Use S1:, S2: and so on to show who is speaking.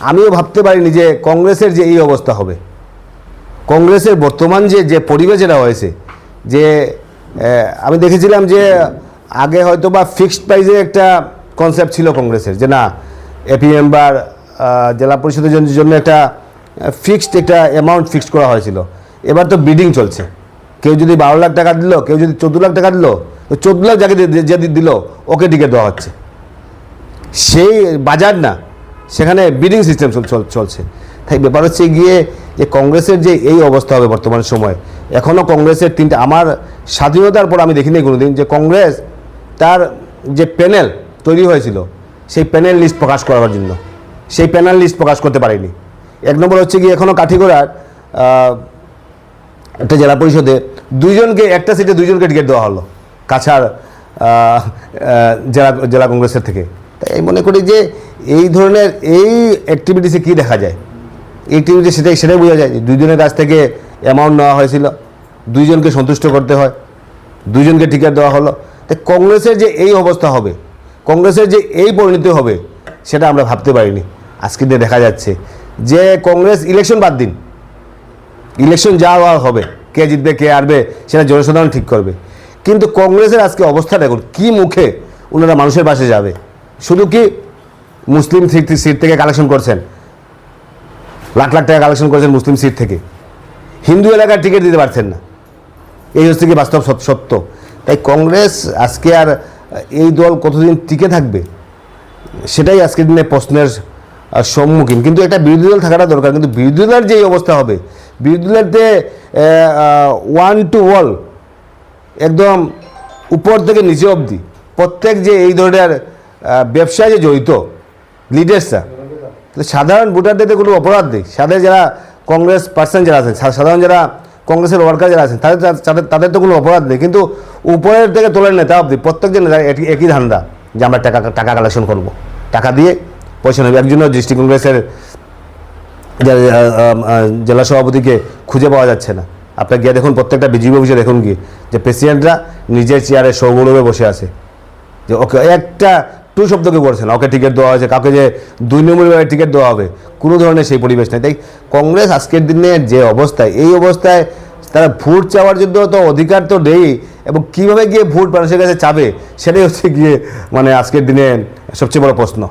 S1: আমিও ভাবতে পারিনি যে কংগ্রেসের যে এই অবস্থা হবে। কংগ্রেসের বর্তমান যে যে পরিবেশ যেটা হয়েছে, যে আমি দেখেছিলাম যে আগে হয়তো বা ফিক্সড প্রাইজে একটা কনসেপ্ট ছিল কংগ্রেসের, যে না এপি মেম্বার জেলা পরিষদের জন্য- একটা ফিক্সড একটা অ্যামাউন্ট ফিক্সড করা হয়েছিল। এবার তো বিডিং চলছে। কেউ যদি বারো লাখ টাকা দিল, কেউ যদি চোদ্দ লাখ টাকা দিল চোদ্দ লাখ যাকে যে- দিল, ওকে টিকিট দেওয়া হচ্ছে। সেই বাজার না সেখানে বিডিং সিস্টেম চলছে। তাই ব্যাপার হচ্ছে গিয়ে যে কংগ্রেসের যে এই অবস্থা হবে বর্তমান সময় এখনও কংগ্রেসের তিনটা, আমার স্বাধীনতার পর আমি দেখিনি কোনোদিন যে কংগ্রেস তার যে প্যানেল তৈরি হয়েছিল, সেই প্যানেল লিস্ট প্রকাশ করার জন্য। সেই প্যানেল লিস্ট প্রকাশ করতে পারেনি। এক নম্বর হচ্ছে কি এখনও কাঠিগড়ার একটা জেলা পরিষদে দুইজনকে, একটা সিটে দুইজনকে টিকিট দেওয়া হলো, কাছাড় জেলা জেলা কংগ্রেসের থেকে। তাই মনে করি যে এই ধরনের এই অ্যাক্টিভিটিসে কী দেখা যায়? অ্যাক্টিভিটি সেটাই সেটাই বোঝা যায় যে দুইজনের কাছ থেকে অ্যামাউন্ট নেওয়া হয়েছিল, দুইজনকে সন্তুষ্ট করতে হয়, দুইজনকে টিকিট দেওয়া হলো। তাই কংগ্রেসের যে এই অবস্থা হবে, কংগ্রেসের যে এই পরিণতি হবে, সেটা আমরা ভাবতে পারিনি। আজকের দিনে দেখা যাচ্ছে যে কংগ্রেস ইলেকশন বাদ দিন। ইলেকশন যা হওয়া হবে, কে জিতবে, কে হারবে, সেটা জনসাধারণ ঠিক করবে। কিন্তু কংগ্রেসের আজকে অবস্থা দেখুন, কী মুখে ওনারা মানুষের পাশে যাবে। শুধু কি মুসলিম সিট থেকে কালেকশন করছেন? লাখ লাখ টাকা কালেকশন করছেন মুসলিম সিট থেকে। হিন্দু এলাকার টিকিট দিতে পারছেন না। এই হচ্ছে কি বাস্তব সত্য। তাই কংগ্রেস আজকে আর এই দল কতদিন টিকে থাকবে? সেটাই আজকের দিনে প্রশ্নের সম্মুখীন। কিন্তু একটা বিরোধী দল থাকাটা দরকার। কিন্তু বিরোধী দলের যে অবস্থা হবে, বিরোধী দলেরতে ওয়ান টু ওয়াল একদম উপর থেকে নিচে অবধি, প্রত্যেক যে এই ধরনের ব্যবসায় যে জড়িত লিডার্সরা তো সাধারণ ভোটারদের কোনো অপরাধ নেই। সাধারণ যারা কংগ্রেস পার্সন যারা আছেন সাধারণ যারা কংগ্রেসের ওয়ার্কার যারা আছেন, তাদের তাদের তাদের তো কোনো অপরাধ নেই। কিন্তু উপরের থেকে তোলের নেতা অবধি প্রত্যেকজন নেতা একই- ধান্দা যে আমরা টাকা টাকা কালেকশন করব। টাকা দিয়ে পয়সা নেবে। একজনও ডিস্ট্রিক্ট কংগ্রেসের জেলা সভাপতিকে খুঁজে পাওয়া যাচ্ছে না। আপনার গিয়ে দেখুন, প্রত্যেকটা বিজেপি অফিসে দেখুন গিয়ে যে প্রেসিডেন্টরা নিজের চেয়ারে সৌগৌরবে বসে আছে। যে ওকে একটা টু শব্দকে কেউ করছে না ওকে টিকিট দেওয়া হয়েছে। কাউকে যে দুই নম্বরভাবে টিকিট দেওয়া হবে, কোনো ধরনের সেই পরিবেশ নেই। তাই কংগ্রেস আজকের দিনে যে অবস্থায়, এই অবস্থায় তারা ভোট চাওয়ার জন্য তো অধিকার তো নেই, এবং কীভাবে গিয়ে ভোট মানুষের কাছে চাবে, সেটাই হচ্ছে গিয়ে মানে আজকের দিনে সবচেয়ে বড় প্রশ্ন।